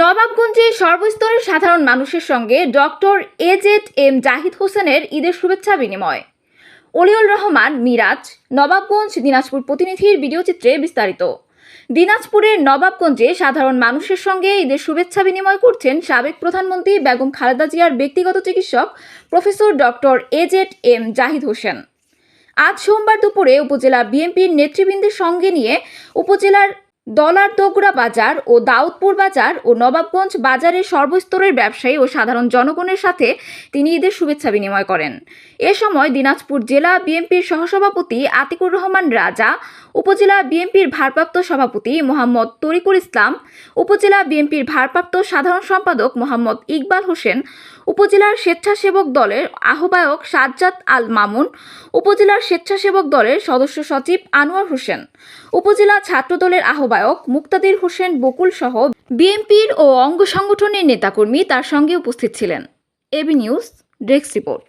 নবাবগঞ্জে সর্বস্তরের সাধারণ মানুষের সঙ্গে ডক্টর এজেড এম জাহিদ হোসেনের ঈদের শুভেচ্ছা বিনিময়। অলিউল রহমান, মিরাজ, নবাবগঞ্জ, দিনাজপুর প্রতিনিধির ভিডিওচিত্রে বিস্তারিত। দিনাজপুরের নবাবগঞ্জে সাধারণ মানুষের সঙ্গে ঈদের শুভেচ্ছা বিনিময় করছেন সাবেক প্রধানমন্ত্রী বেগম খালেদা জিয়ার ব্যক্তিগত চিকিৎসক professor doctor AZ M Zahid Hossain. আজ সোমবার দুপুরে উপজেলা বিএনপির নেতৃবৃন্দের সঙ্গে নিয়ে উপজেলার দলার দোগরা বাজার ও দাউদপুর বাজার ও নবাবগঞ্জ বাজারের সর্বস্তরের ব্যবসায়ী ও সাধারণ জনগণের সাথে তিনি ঈদের শুভেচ্ছা বিনিময় করেন। এ সময় দিনাজপুর জেলা বিএনপির সহসভাপতি আতিকুর রহমান রাজা উপজেলা বিএনপির ভারপ্রাপ্ত সভাপতি মোহাম্মদ তরিকুল ইসলাম, উপজেলা বিএনপির ভারপ্রাপ্ত সাধারণ সম্পাদক মোহাম্মদ ইকবাল হোসেন, উপজেলার স্বেচ্ছাসেবক দলের আহ্বায়ক সাজ্জাদ আল মামুন, উপজেলার স্বেচ্ছাসেবক দলের সদস্য সচিব আনোয়ার হোসেন, উপজেলা ছাত্রদলের আহ্বায়ক মুক্তাদির হোসেন বকুল সহ বিএনপির ও অঙ্গ সংগঠনের নেতাকর্মী তার সঙ্গে উপস্থিত ছিলেন। AB news, desk report.